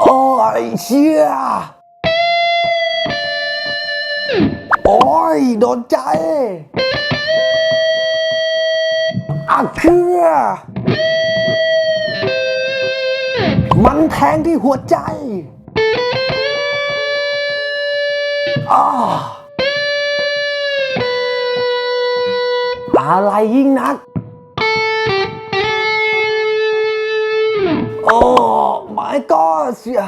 โอ้ยเชี่ยโอ้ยโดนใจอะเคือมันแทงที่หัวใจอ้าอะไรยิ่งนัก โอ้ my god เสีย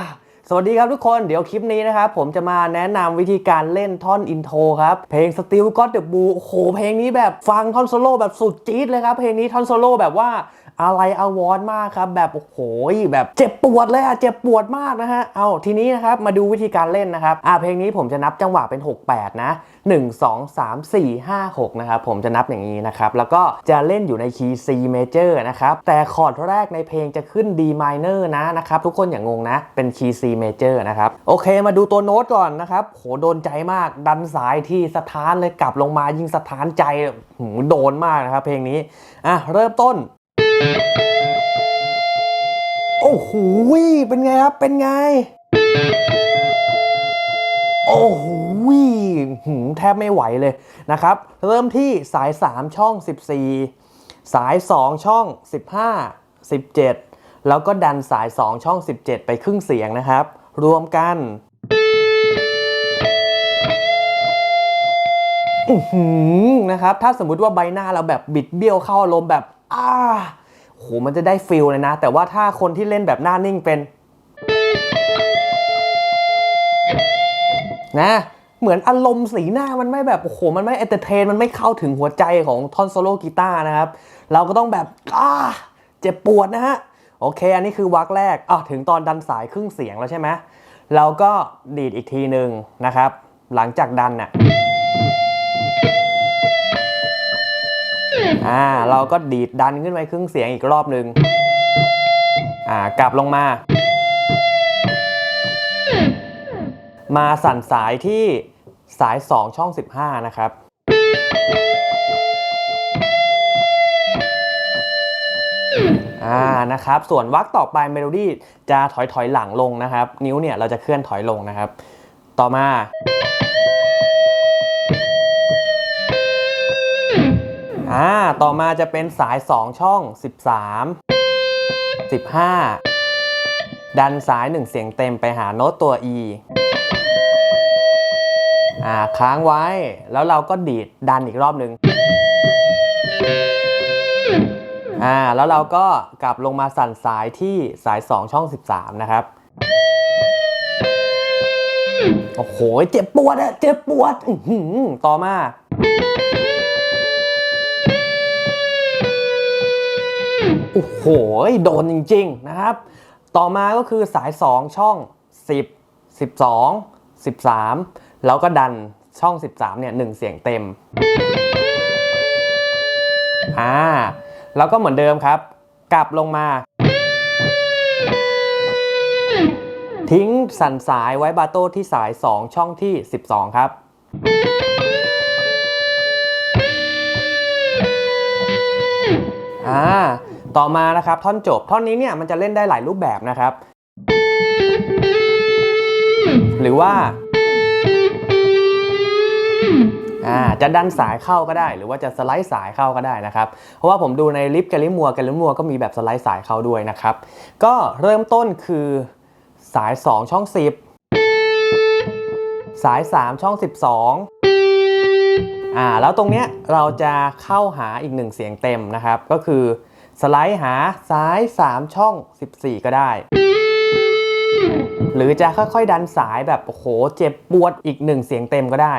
สวัสดีครับทุกคนเดี๋ยวคลิปนี้นะครับผมจะมาแนะนำวิธีการเล่นท่อนอินโทรครับ เพลง Still Got the Blue โอ้โห เพลงนี้แบบฟังท่อนโซโล่แบบสุดจี๊ดเลยครับ เพลงนี้ท่อนโซโล่แบบว่า อะไรอาวอนมากครับแบบโอ้โหแบบเจ็บปวดเลยอะเจ็บปวดมากนะฮะเอาทีนี้นะครับมาดูวิธีการเล่นนะครับอ่าเพลงนี้ผมจะนับจังหวะเป็น 6-8 นะ 1 2 3 4 5 6 นะครับผมจะนับอย่างนี้นะครับแล้วก็จะเล่นอยู่ในคีย์ C major นะครับแต่คอร์ดแรกในเพลงจะขึ้น D minor นะนะครับทุกคนอย่างงงนะเป็นคีย์ C major นะครับโอเคมาดูตัวโน้ตก่อนนะครับโหโดนใจมากดันสายที่สถานเลยกลับลงมายิงสถานใจหูโดนมากนะครับเพลงนี้อะเริ่มต้น โอ้โหเป็นไงครับ เป็นไง โอ้โหแทบไม่ไหวเลยนะครับ เริ่มที่สาย 3 ช่อง 14 สาย 2 ช่อง 15 17 แล้วก็ดันสาย 2 ช่อง 17 ไปครึ่งเสียงนะครับ รวมกันอือนะครับ ถ้าสมมุติว่าใบหน้าเราแบบบิดเบี้ยวเข้าอารมณ์แบบ อ้า โหมันจะได้ฟิลเลยนะ แต่ว่าถ้าคนที่เล่นแบบหน้านิ่งเป็นนะเหมือนอารมณ์สีหน้ามันไม่แบบโอ้โหมันไม่เอนเตอร์เทนมันไม่เข้าถึงหัวใจของท่อนโซโล่กีตาร์นะครับ เราก็ต้องแบบอ้าเจ็บปวดนะฮะ โอเค อันนี้คือวักแรกอะถึงตอนดันสายครึ่งเสียงแล้วใช่ไหมเราก็ดีดอีกทีหนึ่งนะครับ หลังจากดันน่ะ อ่าเราก็ดีดดันขึ้นไปครึ่งเสียงอีกรอบหนึ่งอ่ากลับลงมา มาสั่นสายที่สาย 2 ช่อง 15 นะครับอ่านะครับส่วนวักต่อไปเมโลดี้จะถอยถอยหลังลงนะครับ นิ้วเนี่ยเราจะเคลื่อนถอยลงนะครับ ต่อมา อ่าต่อมาจะเป็นสาย 2 ช่อง 13 15 ดันสาย 1 เสียงเต็มไปหาโน้ตตัว E อ่าค้างไว้แล้วเราก็ดีดดันอีกรอบหนึ่งอ่าแล้วเราก็กลับลงมาสั่นสายที่สาย 2 ช่อง 13 นะครับ โอ้โห เจ็บปวดอะเจ็บปวดต่อมา อ้โหโดนจริงๆนะครับ ต่อมาก็คือสาย 2 ช่อง 10 12 13 แล้วก็ดันช่อง 13เนี่ยหนึ่งเสียงเต็มอ่าแล้วก็เหมือนเดิมครับ กลับลงมา ทิ้งสันสายไว้บาโต้ที่สาย 2 ช่องที่ 12 ครับอ่า ต่อมานะครับท่อนจบท่อนนี้เนี่ยมันจะเล่นได้หลายรูปแบบนะครับ หรือว่าจะดันสายเข้าก็ได้ หรือว่าจะสไลด์สายเข้าก็ได้นะครับ เพราะว่าผมดูในลิฟต์แกลิมัวแกลิมัวก็มีแบบสไลด์สายเข้าด้วยนะครับ ก็เริ่มต้นคือสาย 2 ช่อง 10 สาย 3 ช่อง 12อ่าแล้วตรงเนี้ยเราจะเข้าหาอีกหนึ่งเสียงเต็มนะครับ ก็คือ สไลด์หาซ้าย 3 ช่อง 14 ก็ได้ หรือจะค่อยๆ ดันสายแบบโอ้โหเจ็บปวดอีกหนึ่งเสียงเต็มก็ได้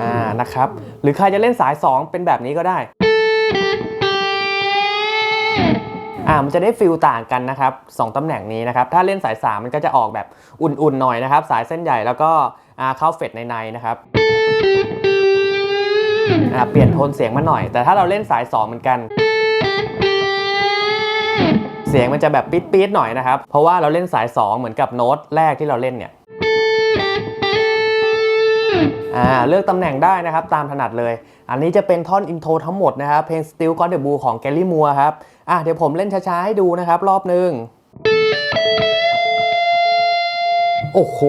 อ่านะครับหรือใครจะเล่นสาย 2 เป็นแบบนี้ก็ได้อ่ามันจะได้ฟิลต่างกันนะครับสองตำแหน่งนี้นะครับ ถ้าเล่นสาย 3 มันก็จะออกแบบอุ่นๆหน่อยนะครับ สายเส้นใหญ่แล้วก็อ่าเข้าเฟดในๆนะครับ อ่าเปลี่ยนโทนเสียงมาหน่อย แต่ถ้าเราเล่นสาย 2 เหมือนกัน เสียงมันจะแบบปี๊ดๆหน่อยนะครับ เพราะว่าเราเล่นสาย 2 เหมือนกับโน้ตแรกที่เราเล่นเนี่ยอ่าเลือกตำแหน่งได้นะครับตามถนัดเลย อันนี้จะเป็นท่อนอินโทรทั้งหมดนะครับ เพลง Still Got the Blue ของ Gary Moore ครับอะเดี๋ยวผมเล่นช้าๆให้ดูนะครับรอบหนึ่งโอ้โห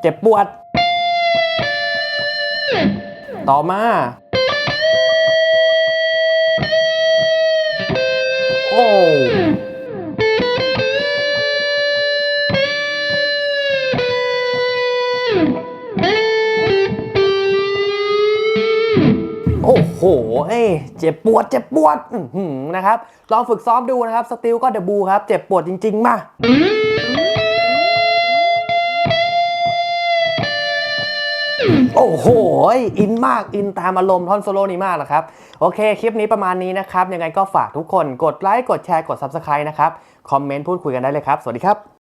เจ็บปวด ต่อมา โอ้โอ้โห เอ้เจ็บปวด เจ็บปวดนะครับ ลองฝึกซ้อมดูนะครับ สติลก็เดบูครับ เจ็บปวดจริง ๆ มา โอ้โห อินมาก อินตามอารมณ์ท่อนโซโล่นี้มากเหรอครับ โอเค คลิปนี้ประมาณนี้นะครับ ยังไงก็ฝากทุกคนกดไลค์ กดแชร์ กด Subscribe นะครับ คอมเมนต์พูดคุยกันได้เลยครับ สวัสดีครับ